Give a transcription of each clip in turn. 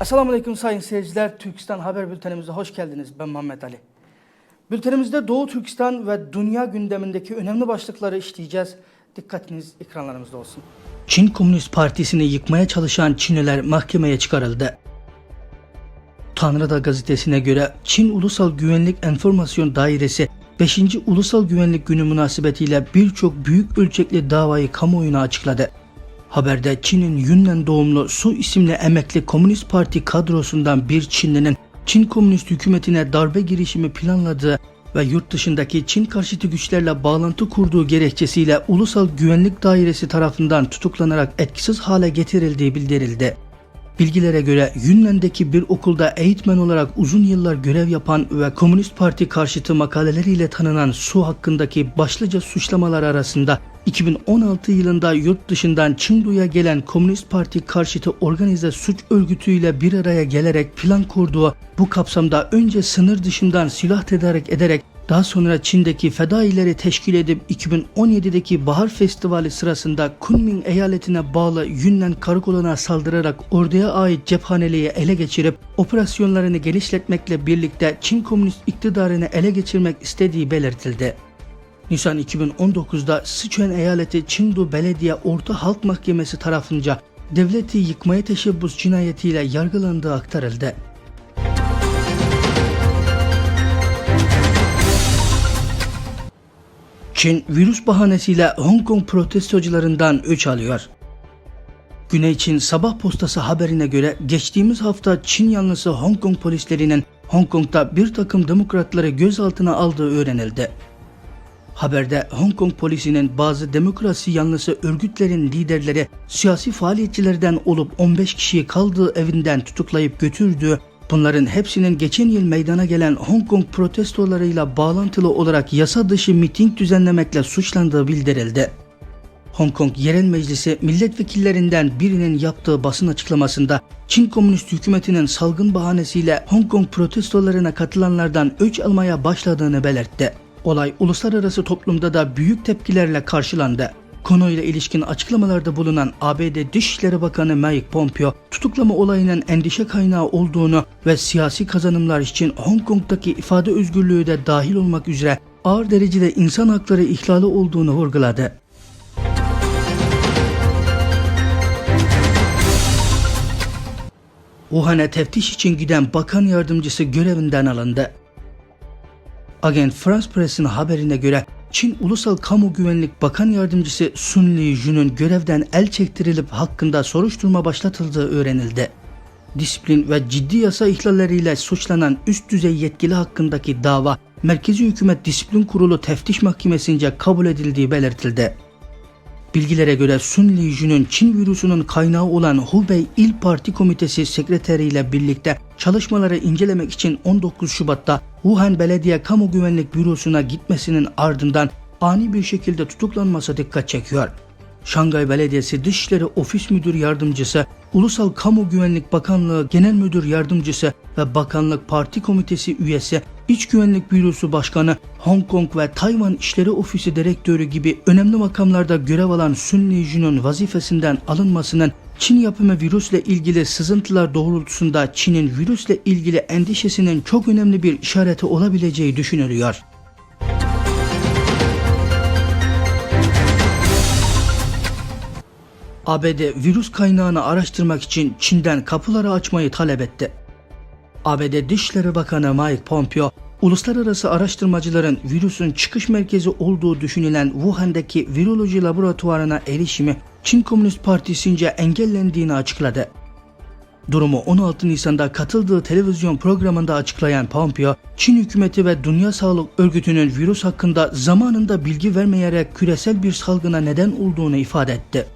Esselamu Aleyküm sayın seyirciler. Türkistan Haber Bültenimize hoş geldiniz. Ben Muhammed Ali. Bültenimizde Doğu Türkistan ve dünya gündemindeki önemli başlıkları işleyeceğiz. Dikkatiniz ekranlarımızda olsun. Çin Komünist Partisi'ni yıkmaya çalışan Çinliler mahkemeye çıkarıldı. Tanrıda gazetesine göre Çin Ulusal Güvenlik Enformasyon Dairesi 5. Ulusal Güvenlik Günü münasebetiyle birçok büyük ölçekli davayı kamuoyuna açıkladı. Haberde Çin'in Yunnan doğumlu Su isimli emekli Komünist Parti kadrosundan bir Çinlinin Çin Komünist hükümetine darbe girişimi planladığı ve yurt dışındaki Çin karşıtı güçlerle bağlantı kurduğu gerekçesiyle Ulusal Güvenlik Dairesi tarafından tutuklanarak etkisiz hale getirildiği bildirildi. Bilgilere göre Yunan'daki bir okulda eğitmen olarak uzun yıllar görev yapan ve Komünist Parti karşıtı makaleleriyle tanınan Su hakkındaki başlıca suçlamalar arasında 2016 yılında yurt dışından Çindu'ya gelen Komünist Parti karşıtı organize suç örgütüyle bir araya gelerek plan kurduğu bu kapsamda önce sınır dışından silah tedarik ederek daha sonra Çin'deki fedaileri teşkil edip 2017'deki Bahar Festivali sırasında Kunming eyaletine bağlı Yunnan karakoluna saldırarak orduya ait cephaneliği ele geçirip operasyonlarını genişletmekle birlikte Çin komünist iktidarını ele geçirmek istediği belirtildi. Nisan 2019'da Sichuan eyaleti Çingdu Belediye Orta Halk Mahkemesi tarafınca devleti yıkmaya teşebbüs cinayetiyle yargılandığı aktarıldı. Çin virüs bahanesiyle Hong Kong protestocularından öç alıyor. Güney Çin Sabah Postası haberine göre geçtiğimiz hafta Çin yanlısı Hong Kong polislerinin Hong Kong'da bir takım demokratları gözaltına aldığı öğrenildi. Haberde Hong Kong polisinin bazı demokrasi yanlısı örgütlerin liderleri siyasi faaliyetçilerden olup 15 kişiyi kaldığı evinden tutuklayıp götürdüğü, bunların hepsinin geçen yıl meydana gelen Hong Kong protestolarıyla bağlantılı olarak yasa dışı miting düzenlemekle suçlandığı bildirildi. Hong Kong Yerel Meclisi milletvekillerinden birinin yaptığı basın açıklamasında Çin Komünist hükümetinin salgın bahanesiyle Hong Kong protestolarına katılanlardan öç almaya başladığını belirtti. Olay uluslararası toplumda da büyük tepkilerle karşılandı. Konuyla ilişkin açıklamalarda bulunan ABD Dışişleri Bakanı Mike Pompeo, tutuklama olayının endişe kaynağı olduğunu ve siyasi kazanımlar için Hong Kong'daki ifade özgürlüğü de dahil olmak üzere ağır derecede insan hakları ihlali olduğunu vurguladı. Wuhan'a teftiş için giden bakan yardımcısı görevinden alındı. Agent France Press'in haberine göre Çin Ulusal Kamu Güvenlik Bakan Yardımcısı Sun Li-jun'un görevden el çektirilip hakkında soruşturma başlatıldığı öğrenildi. Disiplin ve ciddi yasa ihlalleriyle suçlanan üst düzey yetkili hakkındaki dava Merkezi Hükümet Disiplin Kurulu Teftiş Mahkemesi'nce kabul edildiği belirtildi. Bilgilere göre Sun Li-jun'un Çin virüsünün kaynağı olan Hubei İl Parti Komitesi sekreteriyle birlikte çalışmaları incelemek için 19 Şubat'ta Wuhan Belediye Kamu Güvenlik Bürosu'na gitmesinin ardından ani bir şekilde tutuklanması dikkat çekiyor. Şangay Belediyesi Dışişleri Ofis Müdür Yardımcısı, Ulusal Kamu Güvenlik Bakanlığı Genel Müdür Yardımcısı ve Bakanlık Parti Komitesi üyesi, İç Güvenlik Bürosu Başkanı, Hong Kong ve Tayvan İşleri Ofisi Direktörü gibi önemli makamlarda görev alan Sun Li-jun'un vazifesinden alınmasının Çin yapımı virüsle ilgili sızıntılar doğrultusunda Çin'in virüsle ilgili endişesinin çok önemli bir işareti olabileceği düşünülüyor. ABD virüs kaynağını araştırmak için Çin'den kapıları açmayı talep etti. ABD Dışişleri Bakanı Mike Pompeo, uluslararası araştırmacıların virüsün çıkış merkezi olduğu düşünülen Wuhan'daki viroloji laboratuvarına erişimi Çin Komünist Partisi'nce engellendiğini açıkladı. Durumu 16 Nisan'da katıldığı televizyon programında açıklayan Pompeo, Çin hükümeti ve Dünya Sağlık Örgütü'nün virüs hakkında zamanında bilgi vermeyerek küresel bir salgına neden olduğunu ifade etti.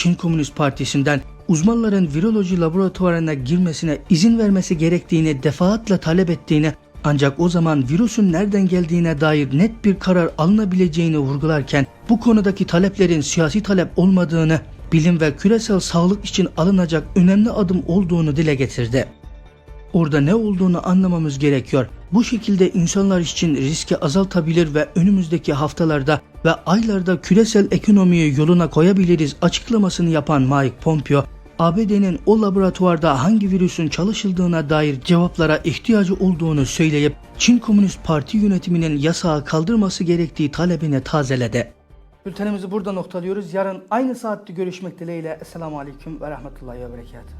Çin Komünist Partisi'nden uzmanların viroloji laboratuvarına girmesine izin vermesi gerektiğini defaatle talep ettiğini ancak o zaman virüsün nereden geldiğine dair net bir karar alınabileceğini vurgularken bu konudaki taleplerin siyasi talep olmadığını, bilim ve küresel sağlık için alınacak önemli adım olduğunu dile getirdi. Orada ne olduğunu anlamamız gerekiyor. Bu şekilde insanlar için riski azaltabilir ve önümüzdeki haftalarda ve aylarda küresel ekonomiyi yoluna koyabiliriz açıklamasını yapan Mike Pompeo, ABD'nin o laboratuvarda hangi virüsün çalışıldığına dair cevaplara ihtiyacı olduğunu söyleyip Çin Komünist Parti yönetiminin yasağı kaldırması gerektiği talebini tazeledi. Bültenimizi burada noktalıyoruz. Yarın aynı saatte görüşmek dileğiyle. Esselamu Aleyküm ve Rahmetullahi ve Berekatuhu.